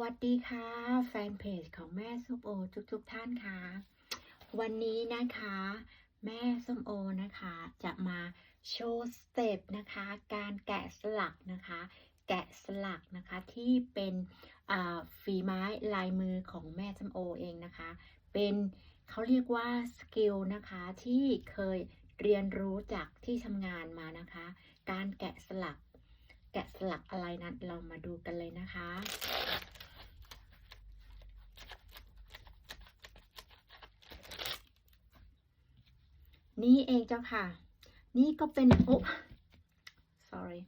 วัสดีค่ะ แฟนเพจของแม่ส้มโอทุกๆทท่านค่ะ วันนี้นะคะ แม่ส้มโอนะคะ จะมาโชว์สเต็ปนะคะ การแกะสลักนะคะ แกะสลักนะคะที่เป็นฝีไม้ลายมือของแม่ส้มโอเองนะคะ เป็นเขาเรียกว่าสกิลนะคะที่เคยเรียนรู้จากที่ทำงานมานะคะ การแกะสลักแกะสลักอะไรนั้นเรามาดูกันเลยนะคะ นี่เองเจ้าค่ะ นี่ก็เป็นโอ้ sorry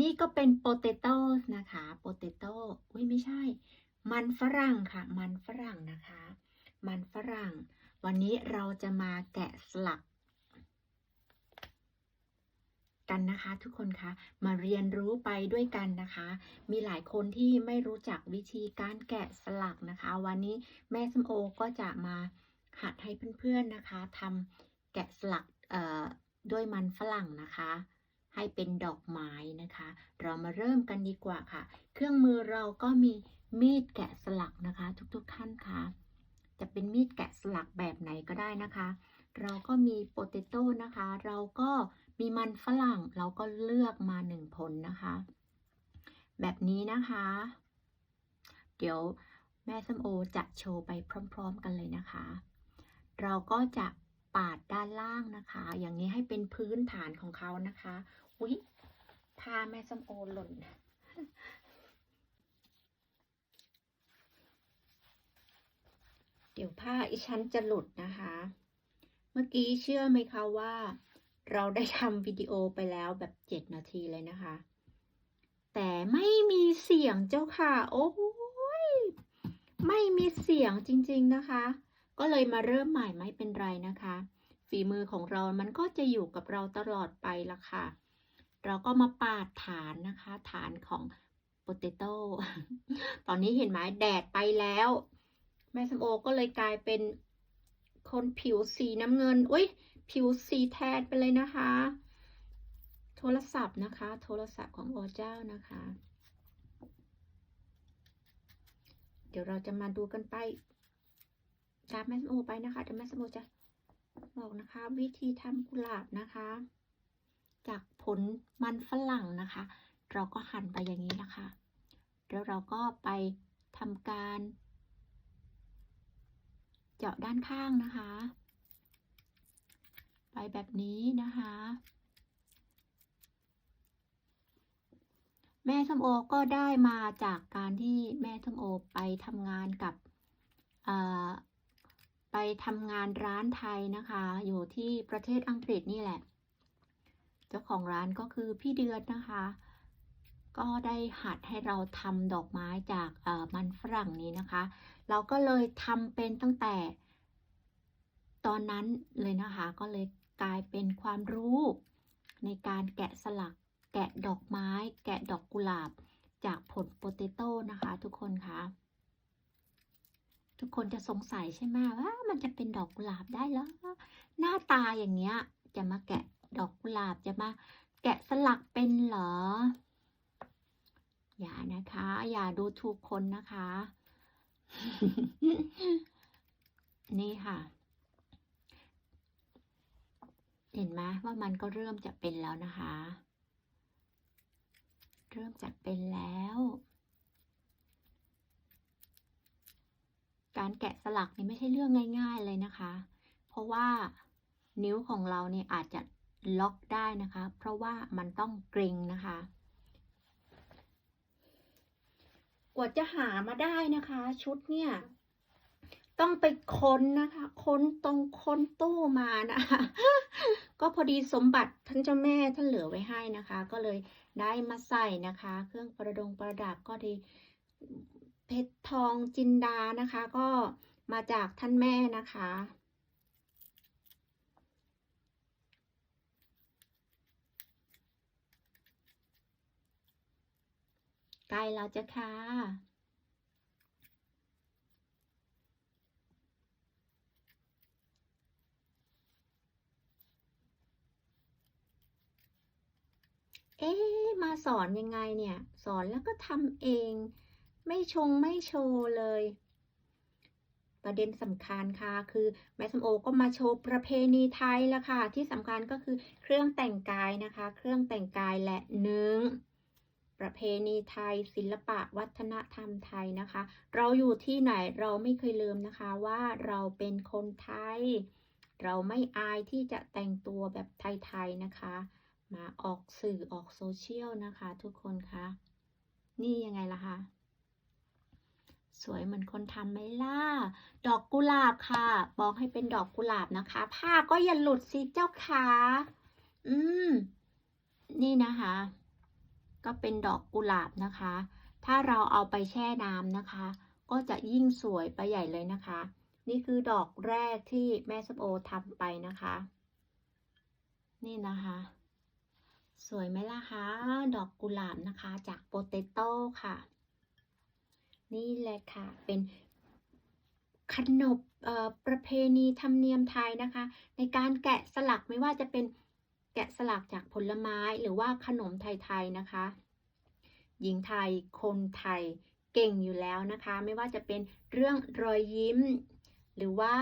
นี่ก็เป็นโปเตโต้นะคะโปเตโต้อุ้ยไม่ใช่ มันฝรั่งค่ะ มันฝรั่งนะคะ มันฝรั่ง วันนี้เราจะมาแกะสลัก กันนะคะทุกคนคะ มาเรียนรู้ไปด้วยกันนะคะ มีหลายคนที่ไม่รู้จักวิธีการแกะสลักนะคะ วันนี้แม่สมโอก็จะมาหัดให้เพื่อนๆนะคะทำ แกะสลักด้วยมันฝรั่งนะคะ ให้เป็นดอกไม้นะคะ เรามาเริ่มกันดีกว่าค่ะ เครื่องมือเราก็มีมีดแกะสลักนะคะ ทุกๆท่านคะจะเป็นมีดแกะสลักแบบไหนก็ได้นะคะ เราก็มีโปเตโต้นะคะ เราก็มีมันฝรั่งเราก็เลือกมาหนึ่งผลนะคะ แบบนี้นะคะ เดี๋ยวแม่ส้มโอจะโชว์ไปพร้อม ๆ กันเลยนะคะ เราก็จะ ปาดด้านล่างนะคะ อย่างนี้ให้เป็นพื้นฐานของเขานะคะอุ๊ยผ้าแม่ส้มโอหล่นเดี๋ยวผ้าอีฉันจะหลุดนะคะ เมื่อกี้เชื่อไหมคะว่า เราได้ทำวิดีโอไปแล้วแบบเจ็ดนาทีเลยนะคะ แต่ไม่มีเสียงเจ้าค่ะ โอ้ยไม่มีเสียงจริง ๆนะคะ ก็เลยมาเริ่มใหม่ไม่เป็นไรนะคะ ฝีมือของเรามันก็จะอยู่กับเราตลอดไปละค่ะ เราก็มาปาดฐานนะคะ ฐานของโปเตโต้ตอนนี้เห็นไหมแดดไปแล้ว แม่สมโอก็เลยกลายเป็นคนผิวสีน้ำเงิน อุ้ยผิวสีแทนไปเลยนะคะ โทรศัพท์นะคะ โทรศัพท์ของโอเจ้านะคะ เดี๋ยวเราจะมาดูกันไป ตามแม่สมโอไปนะคะเดี๋ยวแม่สมโอจะบอกนะคะ วิธีทำกุหลาบนะคะ จากผลมันฝรั่งนะคะ เราก็หั่นไปอย่างนี้นะคะ แล้วเราก็ไปทำการ เจาะด้านข้างนะคะ ไปแบบนี้นะคะแม่ส้มโอก็ได้มาจากการที่แม่ส้มโอไปทำงานกับอ่อ ไปทำงานร้านไทยนะคะ อยู่ที่ประเทศอังกฤษนี่แหละ เจ้าของร้านก็คือพี่เดือนนะคะ ก็ได้หัดให้เราทำดอกไม้จากมันฝรั่งนี้นะคะ เราก็เลยทำเป็นตั้งแต่ตอนนั้นเลยนะคะ ก็เลยกลายเป็นความรู้ในการแกะสลัก แกะดอกไม้ แกะดอกกุหลาบจากผลโปเตโต้นะคะ ทุกคนคะ ทุกคนจะสงสัยใช่ไหมว่ามันจะเป็นดอกกุหลาบได้แล้วหน้าตาอย่างเงี้ย จะมาแกะดอกกุหลาบจะมาแกะสลักเป็นเหรอ อย่านะคะ อย่าดูถูกคนนะคะ นี่ค่ะ เห็นไหมว่ามันก็เริ่มจะเป็นแล้วนะคะ เริ่มจะเป็นแล้ว การแกะสลักนี่ไม่ใช่เรื่องง่ายๆเลยนะคะ เพราะว่านิ้วของเราเนี่ยอาจจะล็อกได้นะคะ เพราะว่ามันต้องเกร็งนะคะ กว่าจะหามาได้นะคะ ชุดเนี่ย ต้องไปค้นนะคะ ค้นตรงค้นตู้มานะคะ ก็พอดีสมบัติท่านเจ้าแม่ท่านเหลือไว้ให้นะคะ ก็เลยได้มาใส่นะคะ เครื่องประดงประดับก็ดี เพชรทองจินดานะคะ ก็มาจากท่านแม่นะคะ ใกล้แล้วจ้ะค่ะเอ๊มาสอนยังไงเนี่ย สอนแล้วก็ทำเอง ไม่ชงไม่โชว์เลย ประเด็นสำคัญค่ะ คือแม่สมโอก็มาโชว์ประเพณีไทยแล้วค่ะ ที่สำคัญก็คือเครื่องแต่งกายนะคะ เครื่องแต่งกายและหนึ่งประเพณีไทย ศิลปะวัฒนธรรมไทยนะคะ เราอยู่ที่ไหนเราไม่เคยลืมนะคะว่าเราเป็นคนไทย เราไม่อายที่จะแต่งตัวแบบไทยๆนะคะ มาออกสื่อออกโซเชียลนะคะ ทุกคนคะนี่ยังไงล่ะคะ สวยเหมือนคนทำไหมล่ะ ดอกกุหลาบค่ะ บอกให้เป็นดอกกุหลาบนะคะ ผ้าก็อย่าหลุดสิเจ้าขาอืม นี่นะคะ ก็เป็นดอกกุหลาบนะคะ ถ้าเราเอาไปแช่น้ำนะคะ ก็จะยิ่งสวยไปใหญ่เลยนะคะ นี่คือดอกแรกที่แม่สโอทำไปนะคะ นี่นะคะ สวยไหมล่ะคะ ดอกกุหลาบนะคะ จากโปเตโต้ค่ะ นี่แหละค่ะ เป็นขนบประเพณีธรรมเนียมไทยนะคะ ในการแกะสลักไม่ว่าจะเป็นแกะสลักจากผลไม้หรือว่าขนมไทยๆนะคะ หญิงไทยคนไทยเก่งอยู่แล้วนะคะ ไม่ว่าจะเป็นเรื่องรอยยิ้ม หรือว่า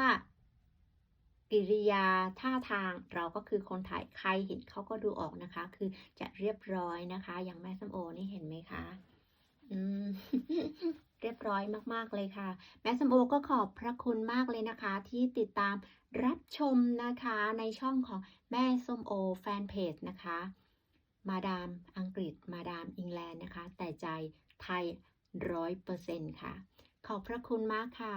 กิริยาท่าทางเราก็คือคนไทยใครเห็นเขาก็ดูออกนะคะ คือจะเรียบร้อยนะคะ อย่างแม่ส้มโอนี่เห็นไหมคะ อืม เรียบร้อยมากๆเลยค่ะ แม่สมโอก็ขอบพระคุณมากเลยนะคะ ที่ติดตามรับชมนะคะในช่องของแม่ส้มโอแฟนเพจนะคะ มาดามอังกฤษมาดามอิงแลนด์นะคะ แต่ใจไทยร้อยเปอร์เซ็นต์ค่ะ ขอบพระคุณมากค่ะ